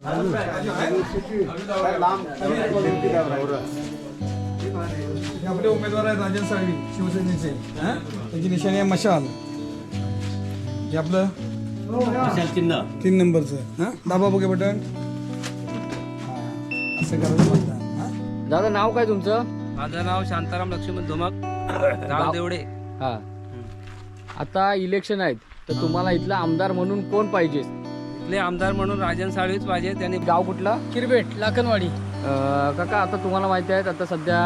हे आपले उमेदवार आहेत राजन साळवी शिवसेनेचे. हा? त्यांची निशाणी आहे मशाल. हे आपलं? चिन्ह. तीन नंबरचं. हां? दाबा बघे बटन. असं करायचं मतदान हां? दादा नाव काय तुमचं? माझं नाव शांताराम लक्ष्मण धुमक. गाव देवडे. हा. आता इलेक्शन आहेत. तर तुम्हाला इथला आमदार म्हणून कोण पाहिजे? इथले आमदार म्हणून राजन साळवीच पाहिजे. त्यांनी गाव कुठलं? किरबेट लाखनवाडी. अं, काका आता तुम्हाला माहिती आहे आता सध्या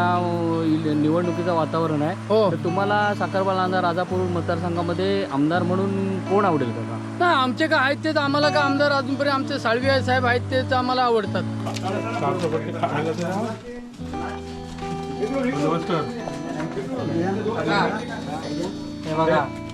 निवडणुकीचं वातावरण आहे. हो. तर तुम्हाला साखरबालांदा राजापूर मतदारसंघामध्ये आमदार म्हणून कोण आवडेल काका? ना आमचे काय आहेत तेच आम्हाला का आमदार अजूनपर्यंत आमचे साळवी आहे साहेब आहेत तेच आम्हाला आवडतात. हे बघा.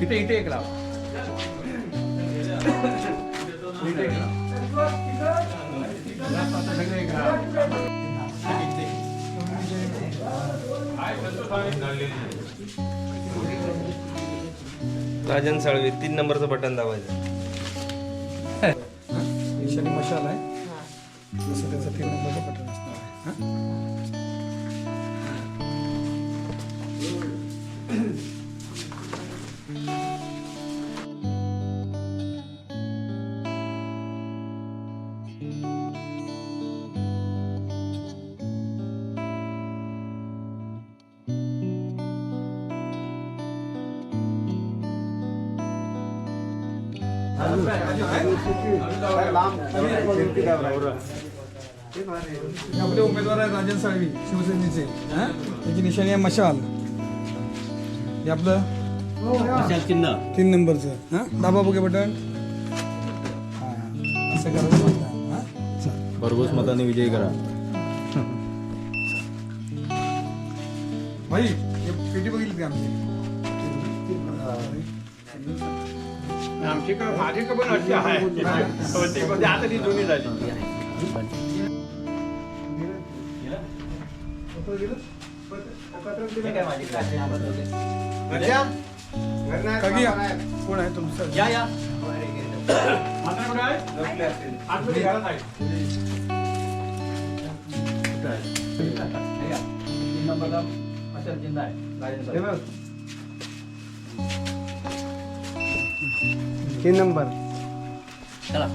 ते दाबायचं हे घ्या. राजन साळवे तीन नंबरचं बटन दाबायचं. मशाल आहे. जसं त्याचं तीन नंबरचं बटन असणार आहे. हां आपले उमेदवार आहेत राजन साळवी शिवसेनेचे हां? त्यांची निशाणी आहे मशाल. हे आपलं? चिन्ह. तीन नंबरचं हां? दाबा बघे बटन. असं करायचं हां. भरघोस मताने विजयी करा. भाई हे पेटी बघितली का आमची? आमच्याकडे माझ्याकडे पण अशी आहे. होती, पण आता ती जुनी झाली. काकी या. कोण आहे तुमचं? या या. आता कुठे आहे आतमध्ये घरात आहे तीन नंबरला मशाल चिन्ह आहे. तीन नंबर. चला.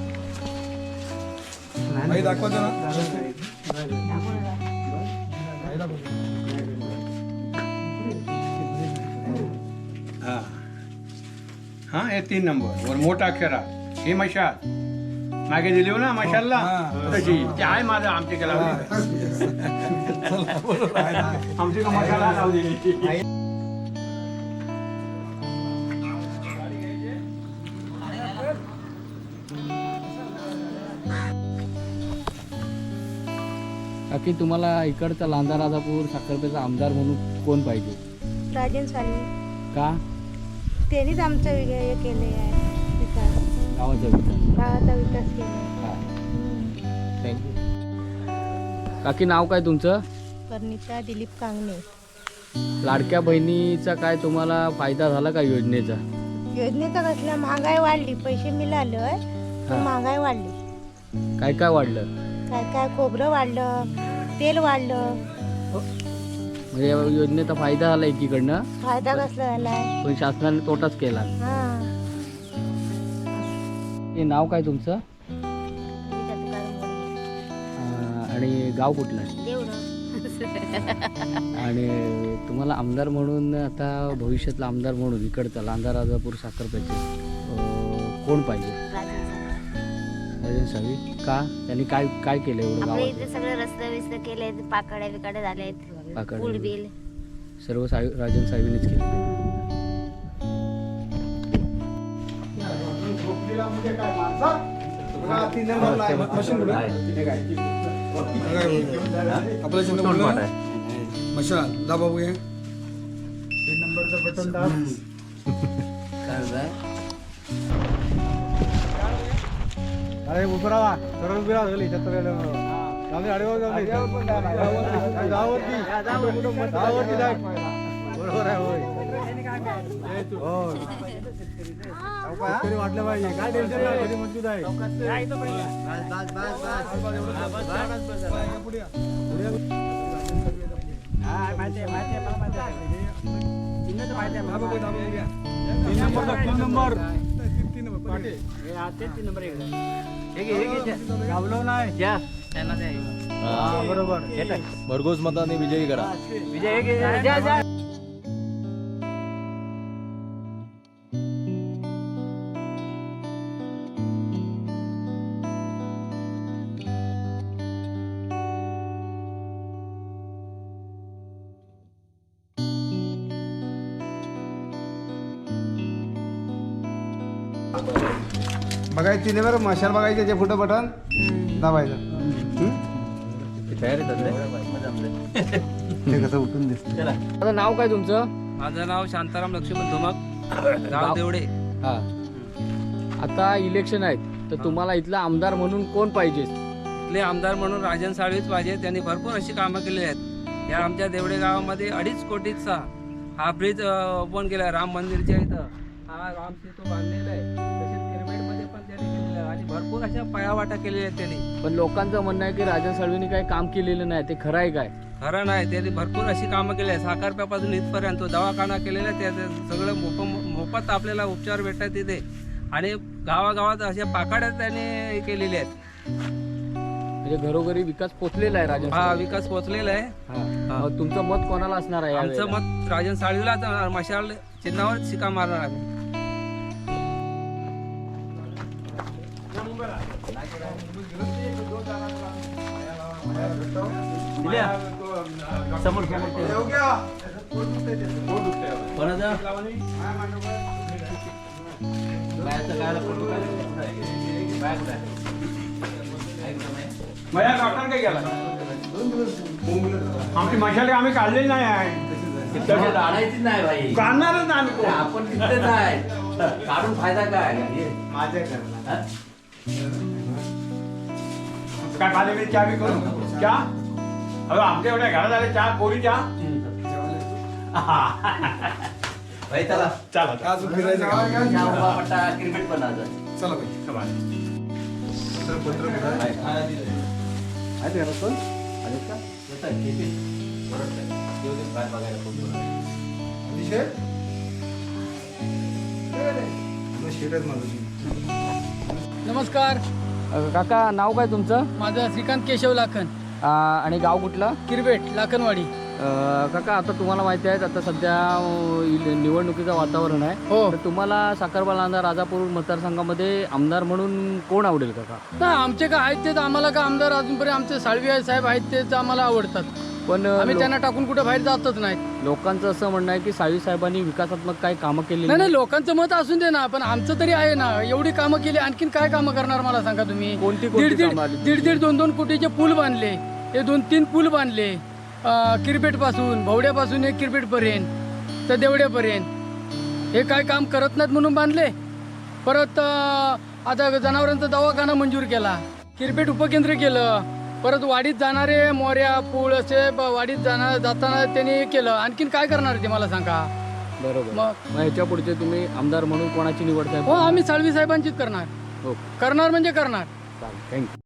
भाई दाखवतो ना भाई दाखवतो. हा. हा हे तीन नंबर. वर मोठा अक्षरा ही मशाल. मागे दिली हो ना मशालला? हा. तशी. ती आहे माझं आमची कला. आमची का मशाला लावू काकी तुम्हाला इकडचा लांदा राजापूर साखरपेचा आमदार म्हणून कोण पाहिजे? राजन स्वामी. का? त्यांनीच आमचं हे केले आहे. विकास गावाचा विकास. गावाचा विकास केला थँक्यू काकी नाव काय तुमचं? कर्णिता दिलीप कांगणे. लाडक्या बहिणीचा काय तुम्हाला फायदा झाला का योजनेचा? योजनेचा कसला? महागाई वाढली. पैसे मिळालं पण हा. महागाई वाढली. काय काय वाढलं? काय काय खोबरं वाढलं तेल वाढलं. म्हणजे या योजनेचा फायदा झाला एकीकडनं. फायदा कसला झालाय पण शासनाने तोटाच केला. हा. हे नाव काय तुमचं. अं, आणि गाव कुठलं? आहे. आणि तुम्हाला आमदार म्हणून आता भविष्यातला आमदार म्हणून इकडचा लांदा राजापूर साखरपेचे अं, कोण पाहिजे? साहेब. सावी का त्यांनी काय काय केलं एवढं आपल्या गावात इथे सगळे रस्ते विस्ते केले पाकड्या बिकड्या झालेत पाकड पूल बिल सर्व साळवी राजन. मशीन कुठं? आपलं? मशाल दाबा बघूया अरे उभं राहा सरळ उभी राहा झाली त्यात आम्ही आडीवर जाऊ जाय. बरोबर आहे होय. शेतकरी वाटलं पाहिजे काय टेन्शन मजबूत आहे. दाबा बघ, दाबा बघूया. तीन नंबर तीन नंबर तीन- तीन नंबर गावलो नाही. हा, बरोबर. भरघोस मताने विजयी करा. बघायचं तिने बरं मशाल बघायचं त्याचे फोटो बटन दाबायचं. ते कसं उठून दिसतं. आता नाव काय तुमचं? माझं नाव शांताराम लक्ष्मण धुमक. गाव देवडे. हा. आता इलेक्शन आहेत तर तुम्हाला इथला आमदार म्हणून कोण पाहिजे? इथले आमदार म्हणून राजन साळवीच पाहिजे. त्यांनी भरपूर अशी कामं केली आहेत. या आमच्या देवडे गावामध्ये अडीच कोटीचा हा ब्रिज ओपन केला राम मंदिरच्या इथं. हा राम सेतू बांधलेला आहे. भरपूर अशा पायावाटा केलेल्या आहेत त्यांनी. पण लोकांचं म्हणणं आहे की राजन साळवींनी काही काम केलेलं नाही ते खरं आहे काय? खरं नाही त्यांनी भरपूर अशी कामं केली आहेत. साखरप्यापासून इथपर्यंत दवाखाना केलेला आहे त्या सगळं मोफ मोफत आपल्याला उपचार भेटतात तिथे. आणि गावागावात अशा पाकाड्या त्यांनी केलेल्या आहेत. म्हणजे घरोघरी विकास पोचलेला आहे राजन हा. विकास पोचलेला आहे. हा. मग तुमचं मत कोणाला असणार आहे आमचं यावेळेला? मत राजन साळवीला तर मशाल चिन्हावर शिका मारणार आम्ही माझ्या डॉक्टर काय गेला आमची मशाली आम्ही काढलेली नाही आहे आणायचीच नाही भाई काढणारच नाही आम्ही आपण तिथेच आहे काढून फायदा काय? काय खाली चहा बी करू? चहा? अगं आमच्या एवढ्या घरात आले चहा कोरी चहा? भाई चला. चला अजून फिरायचं क्रिकेट पण आज. चला बाई अतिशय? शेट आहेत माझं नमस्कार. अ, काका नाव काय तुमचं? माझं श्रीकांत केशव लाखन. आ, आणि गाव कुठलं? किरबेट लाखनवाडी. अ, काका आता तुम्हाला माहिती आहे आता सध्या अ, इल- निवडणुकीचं वातावरण आहे. हो. तर तुम्हाला साखरबालांदा राजापूर मतदारसंघामध्ये आमदार म्हणून कोण आवडेल काका? ना आमचे काय आहेत तेच आम्हाला का आमदार अजूनपर्यंत आमचे साळवी साहेब आहेत तेच आम्हाला आवडतात. पण आम्ही त्यांना टाकून कुठे बाहेर जातच नाही लोकांचं असं म्हणणं आहे की साळवी साहेबांनी विकासात्मक काही कामं केली नाही नाही लोकांचं मत असून दे ना पण आमचं तरी आहे ना एवढी कामं केली आणखीन काय कामं करणार मला सांगा तुम्ही? कोणती कोणती दीड दीड कामं आली? दीड दीड दोन दोन कोटीचे पूल बांधले हे दोन तीन पूल बांधले किरपेटपासून भवड्यापासून हे किरपेट पर्यंत तर देवड्यापर्यंत. हे काय काम करत नाहीत म्हणून बांधले? परत अं, आता जनावरांचा दवाखाना मंजूर केला किरपेट उपकेंद्र केलं परत वाडीत जाणारे मोऱ्या पूळ असे ब- वाडीत जाणार जाताना त्यांनी केलं. आणखीन काय करणार ते मला सांगा. बरोबर. मग मग ह्याच्या पुढचे तुम्ही आमदार म्हणून कोणाची निवड हो आम्ही साळवी साहेबांचीच करणार. हो करणार म्हणजे करणार. थँक्यू.